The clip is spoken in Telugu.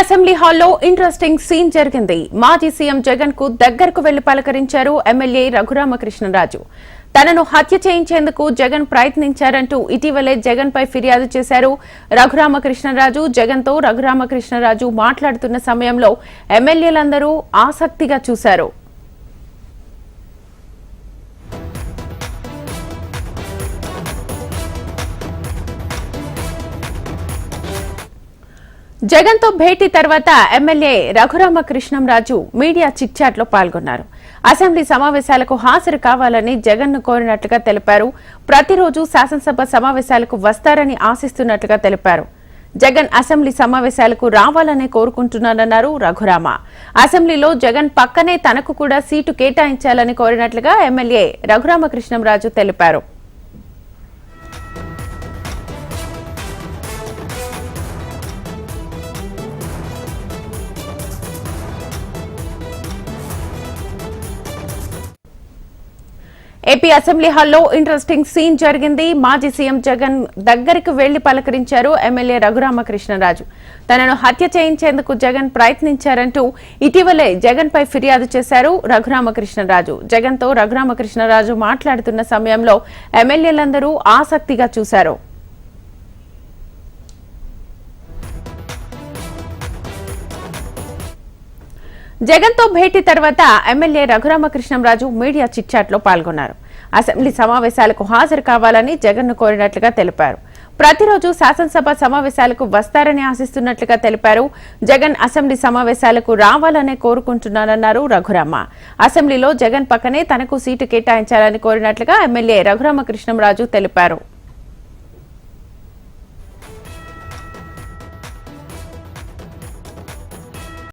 అసెంబ్లీ హాల్లో ఇంట్రెస్టింగ్ సీన్ జరిగింది. మాజీ సీఎం జగన్కు దగ్గరకు వెళ్ళి పలకరించారు ఎమ్మెల్యే రఘురామకృష్ణరాజు. తనను హత్య చేయించేందుకు జగన్ ప్రయత్నించారంటూ ఇటీవలే జగన్ పై ఫిర్యాదు చేశారు రఘురామకృష్ణరాజు. జగన్తో రఘురామకృష్ణరాజు మాట్లాడుతున్న సమయంలో ఎమ్మెల్యేలందరూ ఆసక్తిగా చూశారు. జగన్తో భేటీ తర్వాత ఎమ్మెల్యే రఘురామ కృష్ణంరాజు మీడియా చిట్చాట్లో పాల్గొన్నారు. అసెంబ్లీ సమావేశాలకు హాజరు కావాలని జగన్ను కోరినట్లుగా తెలిపారు. ప్రతిరోజు శాసనసభ సమావేశాలకు వస్తారని ఆశిస్తున్నట్లుగా తెలిపారు. జగన్ అసెంబ్లీ సమావేశాలకు రావాలని కోరుకుంటున్నానన్నారు రఘురామ. అసెంబ్లీలో జగన్ పక్కనే తనకు కూడా సీటు కేటాయించాలని కోరినట్లుగా ఎమ్మెల్యే రఘురామ కృష్ణంరాజు తెలిపారు. ఏపీ అసెంబ్లీ హాల్లో ఇంట్రెస్టింగ్ సీన్ జరిగింది. మాజీ సీఎం జగన్ దగ్గరికి వెళ్ళి పలకరించారు ఎమ్మెల్యే రఘురామకృష్ణరాజు. తనను హత్య చేయించేందుకు జగన్ ప్రయత్నించారంటూ ఇటీవలే జగన్ పై ఫిర్యాదు చేశారు రఘురామకృష్ణరాజు. జగన్తో రఘురామకృష్ణరాజు మాట్లాడుతున్న సమయంలో ఎమ్మెల్యేలందరూ ఆసక్తిగా చూశారు. జగన్తో భేటీ తర్వాత ఎమ్మెల్యే రఘురామకృష్ణంరాజు మీడియా చిట్చాట్లో పాల్గొన్నారు. అసెంబ్లీ సమావేశాలకు హాజరు కావాలని జగన్ను కోరినట్లుగా తెలిపారు. ప్రతిరోజు శాసనసభ సమావేశాలకు వస్తారని ఆశిస్తున్నట్లుగా తెలిపారు. జగన్ అసెంబ్లీ సమావేశాలకు రావాలనే కోరుకుంటున్నానన్నారు రఘురామ. అసెంబ్లీలో జగన్ పక్కనే తనకు సీటు కేటాయించాలని కోరినట్లుగా ఎమ్మెల్యే రఘురామకృష్ణంరాజు తెలిపారు.